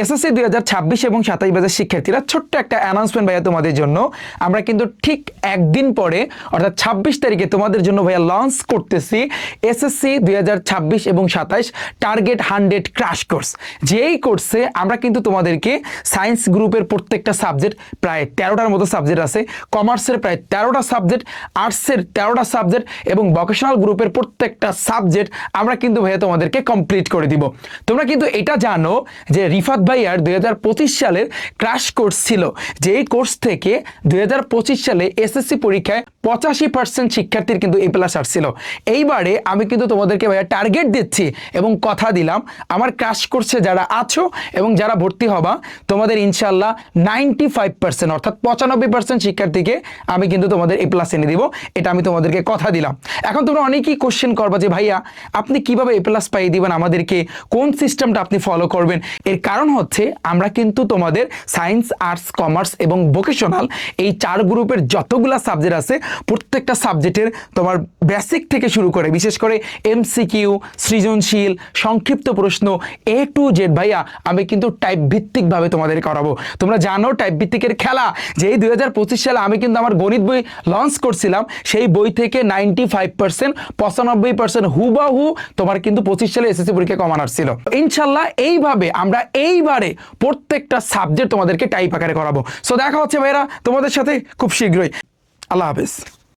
SSC দুই হাজার ছাব্বিশ এবং সাতাশ বাজার শিক্ষার্থীরা ছোট্ট একটা অ্যানাউন্সমেন্ট ভাইয়া তোমাদের জন্য। আমরা কিন্তু ঠিক একদিন পরে, অর্থাৎ ছাব্বিশ তারিখে তোমাদের জন্য ভাইয়া লঞ্চ করতেছি এসএসসি দুই হাজার ছাব্বিশ এবং সাতাশ টার্গেট হান্ড্রেড ক্রাশ কোর্স যেই কোর্সে আমরা কিন্তু তোমাদেরকে সায়েন্স গ্রুপের প্রত্যেকটা সাবজেক্ট প্রায় তেরোটার মতো সাবজেক্ট আছে কমার্সের প্রায় তেরোটা সাবজেক্ট আর্টসের তেরোটা সাবজেক্ট এবং ভকেশনাল গ্রুপের প্রত্যেকটা সাবজেক্ট আমরা কিন্তু ভাইয়া তোমাদেরকে কমপ্লিট করে দিব। তোমরা কিন্তু এটা জানো যে রিফাত ভাইয়ার দুই হাজার পঁচিশ সালের ক্রাশ কোর্স ছিল, যেই কোর্স থেকে দুই হাজার পঁচিশ সালে এসএসসি পরীক্ষায় পঁচাশি পার্সেন্ট শিক্ষার্থীর কিন্তু এ প্লাস আসছিল। এইবারে আমি কিন্তু তোমাদেরকে ভাইয়া টার্গেট দিচ্ছি এবং কথা দিলাম, আমার ক্রাশ কোর্সে যারা আছো এবং যারা ভর্তি হবা, তোমাদের ইনশাল্লাহ নাইনটি ফাইভ পার্সেন্ট অর্থাৎ পঁচানব্বই পার্সেন্ট শিক্ষার্থীকে আমি কিন্তু তোমাদের এ প্লাস এনে দিব, এটা আমি তোমাদেরকে কথা দিলাম। এখন তোমরা অনেকেই কোশ্চেন করবা যে ভাইয়া, আপনি কীভাবে এ প্লাস পাইয়ে দিবেন? আমাদেরকে কোন সিস্টেমটা আপনি ফলো করবেন? এর কারণ হচ্ছে আমরা কিন্তু তোমাদের সায়েন্স আর্টস কমার্স এবং ভোকেশনাল এই চার গ্রুপের যতগুলা সাবজেক্ট আছে, প্রত্যেকটা সাবজেক্টের তোমার বেসিক থেকে শুরু করে, বিশেষ করে এমসিকিউ সৃজনশীল, সংক্ষিপ্ত প্রশ্ন এ টু জেড ভাইয়া আমি কিন্তু টাইপ ভিত্তিকভাবে তোমাদের করাবো। তোমরা জানো টাইপ ভিত্তিকের খেলা, যেই দুই সালে আমি কিন্তু আমার গণিত বই লঞ্চ করছিলাম, সেই বই থেকে নাইনটি ফাইভ পার্সেন্ট পঁচানব্বই পার্সেন্ট হুবাহু তোমার কিন্তু পঁচিশ সালে এসএসসি পরীক্ষা কমানোর ছিল। ইনশাল্লাহ এইভাবে আমরা এইবারে প্রত্যেকটা সাবজেক্ট তোমাদেরকে টাইপ আকারে করাবো। সো দেখা হচ্ছে ভাইরা তোমাদের সাথে খুব শীঘ্রই। আল্লাহ হাফেজ।